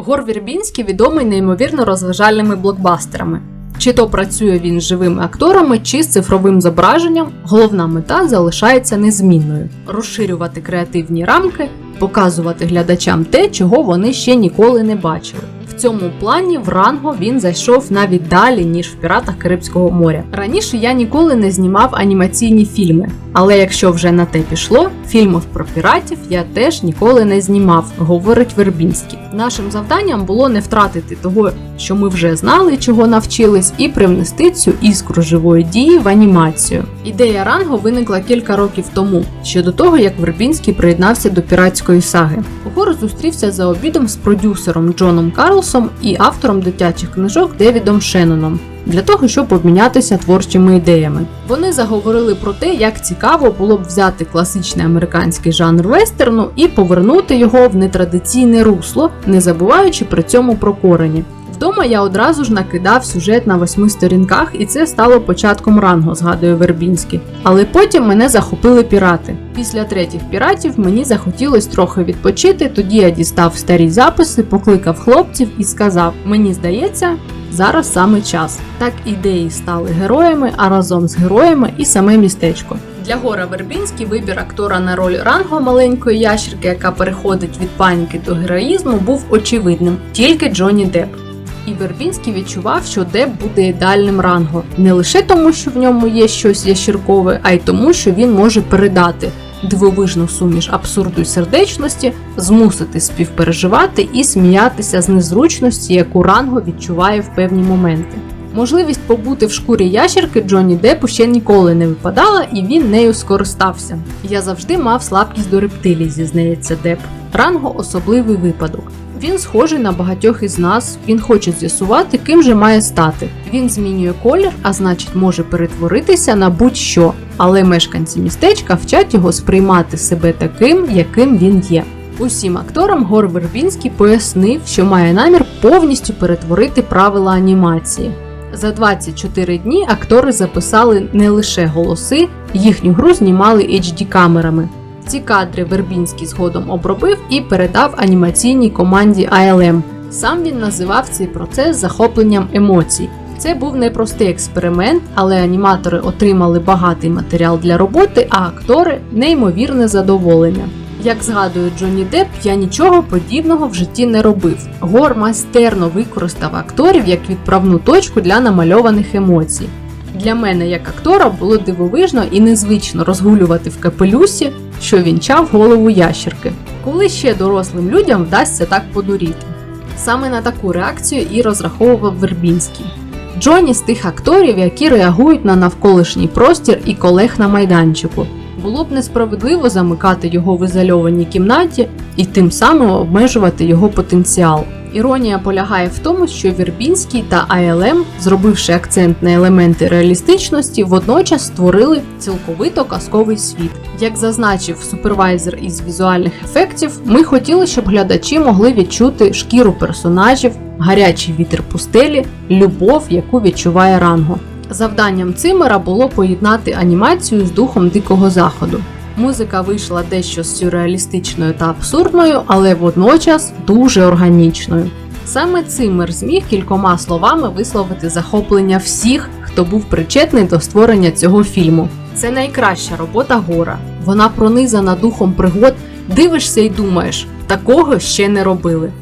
Гор Вірбінський відомий неймовірно розважальними блокбастерами. Чи то працює він з живими акторами, чи з цифровим зображенням, головна мета залишається незмінною: розширювати креативні рамки, показувати глядачам те, чого вони ще ніколи не бачили. В цьому плані в ранго він зайшов навіть далі, ніж в піратах Карибського моря. Раніше я ніколи не знімав анімаційні фільми, але якщо вже на те пішло, фільмів про піратів я теж ніколи не знімав, говорить Вербінський. Нашим завданням було не втратити того, що ми вже знали, чого навчились, і привнести цю іскру живої дії в анімацію. Ідея ранго виникла кілька років тому, ще до того як Вербінський приєднався до піратської саги. Гор зустрівся за обідом з продюсером Джоном Карлсом і автором дитячих книжок Девідом Шенноном. Для того щоб обмінятися творчими ідеями, вони заговорили про те, як цікаво було б взяти класичний американський жанр вестерну і повернути його в нетрадиційне русло, не забуваючи при цьому про корені. Вдома я одразу ж накидав сюжет на восьми сторінках, і це стало початком ранго, згадує Вербінський. Але потім мене захопили пірати. Після третіх піратів мені захотілося трохи відпочити. Тоді я дістав старі записи, покликав хлопців і сказав: Мені здається, зараз саме час. Так ідеї стали героями, а разом з героями і саме містечко. Для Гора Вербінський вибір актора на роль ранго маленької ящерки, яка переходить від паніки до героїзму, був очевидним тільки Джонні Депп. І Вербінський відчував, що Деп буде ідеальним ранго не лише тому, що в ньому є щось ящіркове, а й тому, що він може передати дивовижну суміш абсурду й сердечності, змусити співпереживати і сміятися з незручності, яку ранго відчуває в певні моменти. Можливість побути в шкурі ящерки Джонні Депу ще ніколи не випадала, і він нею скористався. Я завжди мав слабкість до рептилій, зізнається Деп. Ранго особливий випадок. Він схожий на багатьох із нас. Він хоче з'ясувати, ким же має стати. Він змінює колір, а значить, може перетворитися на будь-що. Але мешканці містечка вчать його сприймати себе таким, яким він є. Усім акторам Гор Вербінський пояснив, що має намір повністю перетворити правила анімації. За 24 дні актори записали не лише голоси, їхню гру знімали HD камерами. Ці кадри Вербінський згодом обробив і передав анімаційній команді ALM. Сам він називав цей процес захопленням емоцій. Це був непростий експеримент, але аніматори отримали багатий матеріал для роботи, а актори неймовірне задоволення. Як згадує Джонні Депп, я нічого подібного в житті не робив. Гор майстерно використав акторів як відправну точку для намальованих емоцій. Для мене, як актора, було дивовижно і незвично розгулювати в капелюсі, що вінчав голову ящерки. Коли ще дорослим людям вдасться так подуріти. Саме на таку реакцію і розраховував Вербінський. Джоні з тих акторів, які реагують на навколишній простір і колег на майданчику. Було б несправедливо замикати його в ізольованій кімнаті і тим самим обмежувати його потенціал. Іронія полягає в тому, що Вірбінський та АЛМ, зробивши акцент на елементи реалістичності, водночас створили цілковито казковий світ. Як зазначив супервайзер із візуальних ефектів, ми хотіли, щоб глядачі могли відчути шкіру персонажів, гарячий вітер пустелі, любов, яку відчуває ранго. Завданням Цимера було поєднати анімацію з духом дикого заходу. Музика вийшла дещо сюрреалістичною та абсурдною, але водночас дуже органічною. Саме Цимер зміг кількома словами висловити захоплення всіх, хто був причетний до створення цього фільму. Це найкраща робота гора. Вона пронизана духом пригод, дивишся і думаєш, такого ще не робили.